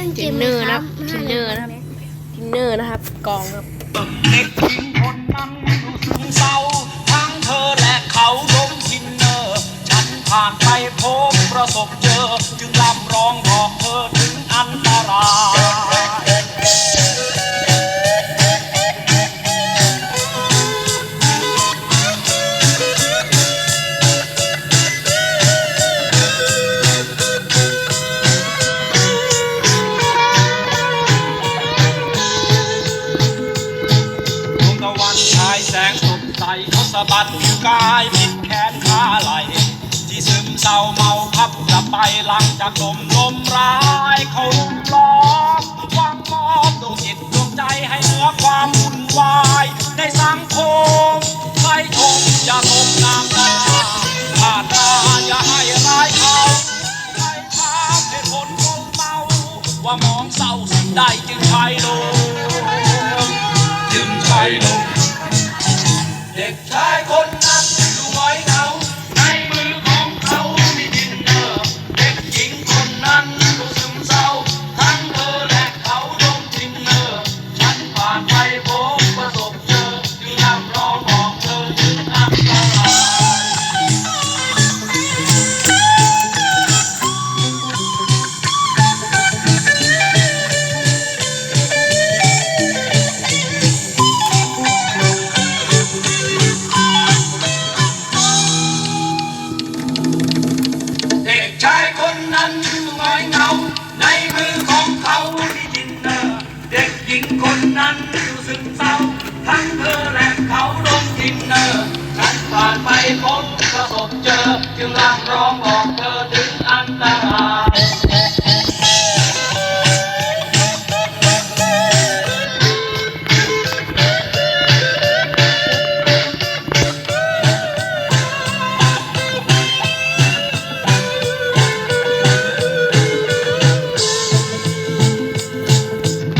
ทั้เนอร์นะชินเนอร์นะชินเนอร์นะครับ กองครับเด็กหญิงคนนั้นดูซึมเศร้าทั้งเธอและเขาล้มทินเนอร์ ฉันผ่านไปพบประสบเจอ คนสะบัดคือกายพิดแขนขาไหล ที่ซึมเศร้าเมาพับจะไปหลังจากลมลมร้ายเขาลุมล้อมวางมอบดวงจิตดวงใจให้เหนือความวุ่นวาย ในสังคมใครชมอย่าลมน้ำตาผ่าดตาอย่าให้ร้ายเขาใครพาเหตุผลคนเมา ว่ามองเศร้าสิ่งใดจึงใช้ดู จึ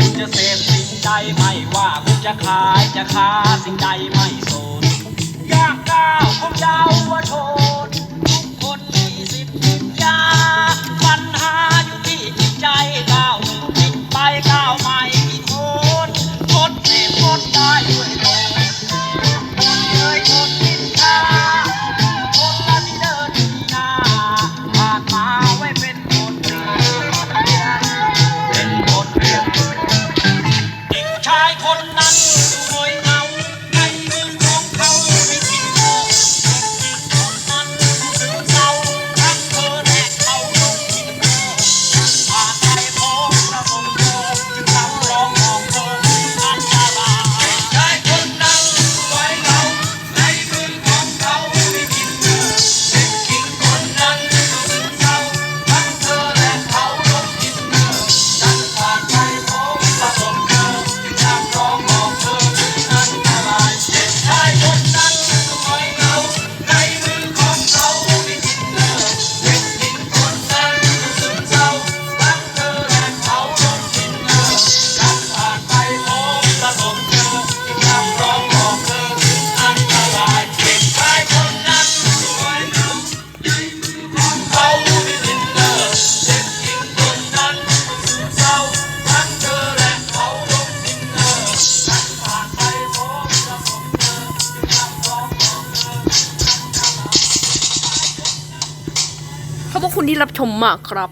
งจะเสพสิ่งใดไม่ว่าคุณจะขายจะค้าสิ่งใดไม่ พระคุณที่รับชมมากครับ